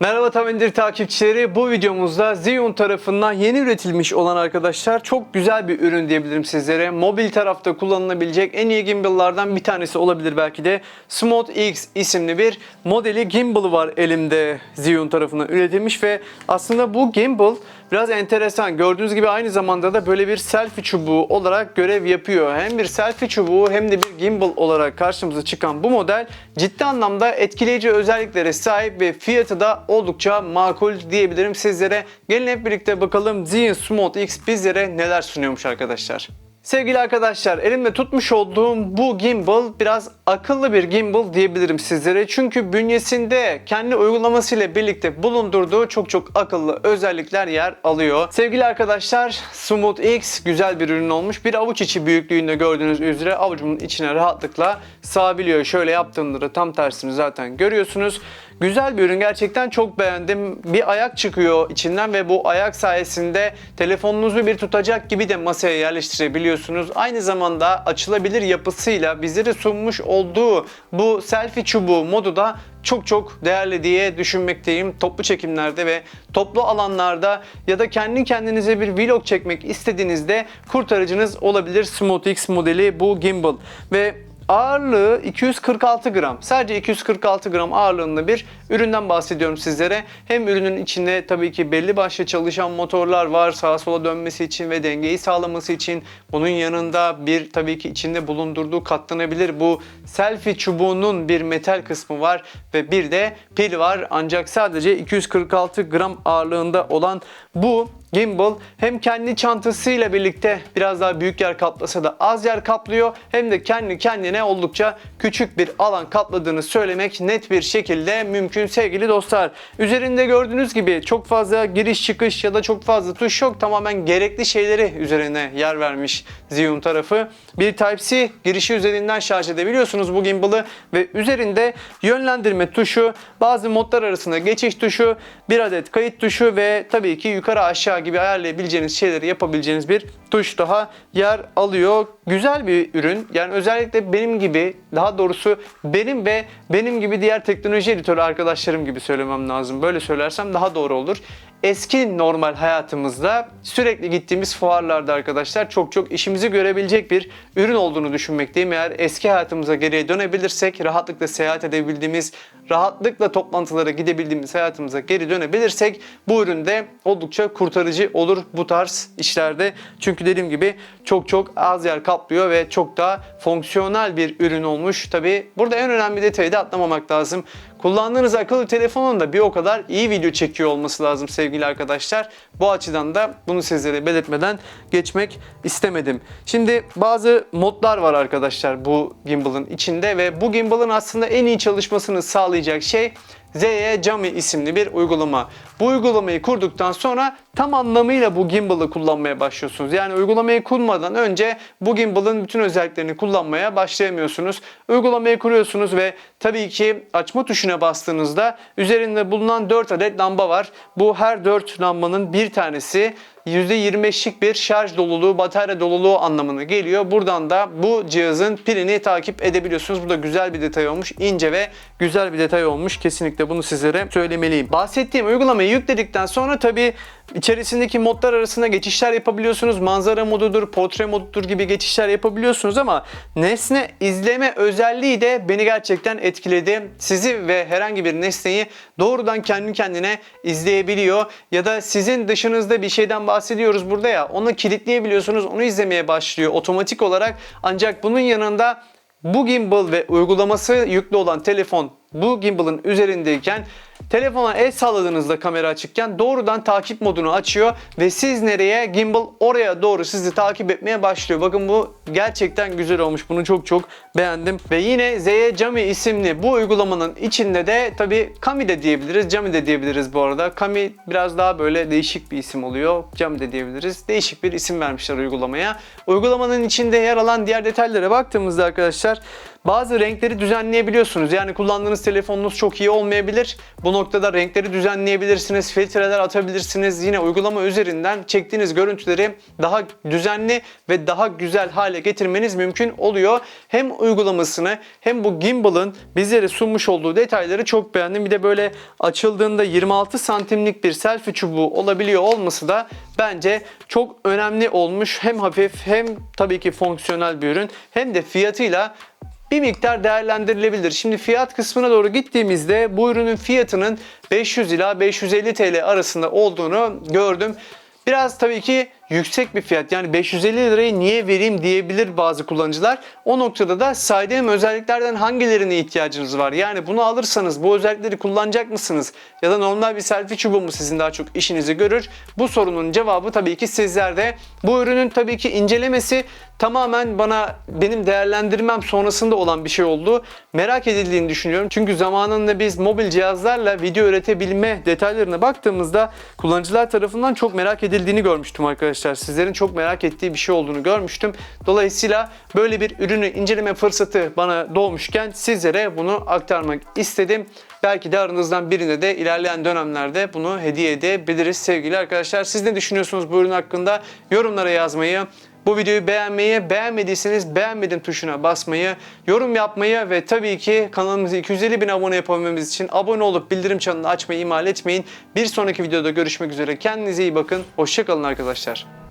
Merhaba Tamindir takipçileri. Bu videomuzda Zhiyun tarafından yeni üretilmiş olan arkadaşlar çok güzel bir ürün diyebilirim sizlere. Mobil tarafta kullanılabilecek en iyi gimbal'lardan bir tanesi olabilir belki de. Smooth X isimli bir modeli gimbal'ı var elimde Zhiyun tarafından üretilmiş ve aslında bu gimbal biraz enteresan. Gördüğünüz gibi aynı zamanda da böyle bir selfie çubuğu olarak görev yapıyor. Hem bir selfie çubuğu hem de bir gimbal olarak karşımıza çıkan bu model ciddi anlamda etkileyici özelliklere sahip ve fiyatı da oldukça makul diyebilirim sizlere. Gelin hep birlikte bakalım Zhiyun Smooth X bizlere neler sunuyormuş arkadaşlar. Sevgili arkadaşlar elimde tutmuş olduğum bu gimbal biraz akıllı bir gimbal diyebilirim sizlere. Çünkü bünyesinde kendi uygulamasıyla birlikte bulundurduğu çok çok akıllı özellikler yer alıyor. Sevgili arkadaşlar Smooth X güzel bir ürün olmuş. Bir avuç içi büyüklüğünde gördüğünüz üzere avucumun içine rahatlıkla sığabiliyor. Şöyle yaptığımda da tam tersini zaten görüyorsunuz. Güzel bir ürün gerçekten çok beğendim. Bir ayak çıkıyor içinden ve bu ayak sayesinde telefonunuzu bir tutacak gibi de masaya yerleştirebiliyorsunuz. Aynı zamanda açılabilir yapısıyla bizlere sunmuş olduğu bu selfie çubuğu modu da çok çok değerli diye düşünmekteyim. Toplu çekimlerde ve toplu alanlarda ya da kendi kendinize bir vlog çekmek istediğinizde kurtarıcınız olabilir Smooth X modeli bu gimbal. Ve Ağırlığı 246 gram. Sadece 246 gram ağırlığında bir üründen bahsediyorum sizlere. Hem ürünün içinde tabii ki belli başlı çalışan motorlar var sağa sola dönmesi için ve dengeyi sağlaması için. Bunun yanında bir tabii ki içinde bulundurduğu katlanabilir bu selfie çubuğunun bir metal kısmı var ve bir de pil var. Ancak sadece 246 gram ağırlığında olan bu Gimbal hem kendi çantasıyla birlikte biraz daha büyük yer kaplasa da az yer kaplıyor hem de kendi kendine oldukça küçük bir alan kapladığını söylemek net bir şekilde mümkün sevgili dostlar. Üzerinde gördüğünüz gibi çok fazla giriş çıkış ya da çok fazla tuş yok. Tamamen gerekli şeyleri üzerine yer vermiş Zhiyun tarafı. Bir Type-C girişi üzerinden şarj edebiliyorsunuz bu gimbal'ı ve üzerinde yönlendirme tuşu, bazı modlar arasında geçiş tuşu, bir adet kayıt tuşu ve tabii ki yukarı aşağı gibi ayarlayabileceğiniz şeyleri yapabileceğiniz bir tuş daha yer alıyor. Güzel bir ürün. Yani özellikle benim gibi daha doğrusu benim ve benim gibi diğer teknoloji editörü arkadaşlarım gibi söylemem lazım. Böyle söylersem daha doğru olur. Eski normal hayatımızda sürekli gittiğimiz fuarlarda arkadaşlar çok çok işimizi görebilecek bir ürün olduğunu düşünmekteyim. Eğer eski hayatımıza geriye dönebilirsek, rahatlıkla seyahat edebildiğimiz, rahatlıkla toplantılara gidebildiğimiz hayatımıza geri dönebilirsek bu üründe oldukça kurtarıcı olur bu tarz işlerde. Çünkü dediğim gibi çok çok az yer kaplıyor ve çok daha fonksiyonel bir ürün olmuş. Tabi burada en önemli detayı da atlamamak lazım. Kullandığınız akıllı telefonun da bir o kadar iyi video çekiyor olması lazım sevgili arkadaşlar. Bu açıdan da bunu sizlere belirtmeden geçmek istemedim. Şimdi bazı modlar var arkadaşlar bu gimbal'ın içinde ve bu gimbal'ın aslında en iyi çalışmasını sağlayacak şey ZY Jami isimli bir uygulama. Bu uygulamayı kurduktan sonra tam anlamıyla bu gimbal'ı kullanmaya başlıyorsunuz. Yani uygulamayı kurmadan önce bu gimbal'ın bütün özelliklerini kullanmaya başlayamıyorsunuz. Uygulamayı kuruyorsunuz ve tabii ki açma tuşuna bastığınızda üzerinde bulunan 4 adet lamba var. Bu her 4 lambanın bir tanesi %25'lik bir şarj doluluğu, batarya doluluğu anlamına geliyor. Buradan da bu cihazın pilini takip edebiliyorsunuz. Bu da güzel bir detay olmuş. ince ve güzel bir detay olmuş. Kesinlikle bunu sizlere söylemeliyim. Bahsettiğim uygulamayı yükledikten sonra tabii içerisindeki modlar arasında geçişler yapabiliyorsunuz. Manzara modudur, portre modudur gibi geçişler yapabiliyorsunuz ama nesne izleme özelliği de beni gerçekten etkiledi. Sizi ve herhangi bir nesneyi doğrudan kendi kendine izleyebiliyor ya da sizin dışınızda bir şeyden bahsediyoruz burada ya onu kilitleyebiliyorsunuz. Onu izlemeye başlıyor otomatik olarak. Ancak bunun yanında bu gimbal ve uygulaması yüklü olan telefon bu gimbal'ın üzerindeyken telefona el salladığınızda kamera açıkken doğrudan takip modunu açıyor ve siz nereye gimbal oraya doğru sizi takip etmeye başlıyor. Bakın bu gerçekten güzel olmuş. Bunu çok çok beğendim. Ve yine Z'ye Cami isimli bu uygulamanın içinde de tabi Kami de diyebiliriz, Cami de diyebiliriz bu arada. Kami biraz daha böyle değişik bir isim oluyor. Cami de diyebiliriz. Değişik bir isim vermişler uygulamaya. Uygulamanın içinde yer alan diğer detaylara baktığımızda arkadaşlar bazı renkleri düzenleyebiliyorsunuz. Yani kullandığınız telefonunuz çok iyi olmayabilir. Bu noktada renkleri düzenleyebilirsiniz, filtreler atabilirsiniz. Yine uygulama üzerinden çektiğiniz görüntüleri daha düzenli ve daha güzel hale getirmeniz mümkün oluyor. Hem uygulamasını hem bu gimbal'ın bizlere sunmuş olduğu detayları çok beğendim. Bir de böyle açıldığında 26 santimlik bir selfie çubuğu olabiliyor olması da bence çok önemli olmuş. Hem hafif hem tabii ki fonksiyonel bir ürün hem de fiyatıyla bir miktar değerlendirilebilir. Şimdi fiyat kısmına doğru gittiğimizde bu ürünün fiyatının 500 ila 550 TL arasında olduğunu gördüm. Biraz tabii ki yüksek bir fiyat. Yani 550 lirayı niye vereyim diyebilir bazı kullanıcılar. O noktada da saydığım özelliklerden hangilerine ihtiyacınız var? Yani bunu alırsanız bu özellikleri kullanacak mısınız? Ya da normal bir selfie çubuğu mu sizin daha çok işinizi görür? Bu sorunun cevabı tabii ki sizlerde. Bu ürünün tabii ki incelemesi tamamen bana benim değerlendirmem sonrasında olan bir şey oldu. Merak edildiğini düşünüyorum. Çünkü zamanında biz mobil cihazlarla video üretebilme detaylarına baktığımızda kullanıcılar tarafından çok merak edildiğini görmüştüm arkadaşlar. Sizlerin çok merak ettiği bir şey olduğunu görmüştüm. Dolayısıyla böyle bir ürünü inceleme fırsatı bana doğmuşken sizlere bunu aktarmak istedim. Belki de aranızdan birine de ilerleyen dönemlerde bunu hediye edebiliriz sevgili arkadaşlar. Siz ne düşünüyorsunuz bu ürün hakkında? Yorumlara yazmayı, bu videoyu beğenmeyi, beğenmediyseniz beğenmedim tuşuna basmayı, yorum yapmayı ve tabii ki kanalımızı 250 bin abone yapabilmemiz için abone olup bildirim çanını açmayı ihmal etmeyin. Bir sonraki videoda görüşmek üzere. Kendinize iyi bakın. Hoşçakalın arkadaşlar.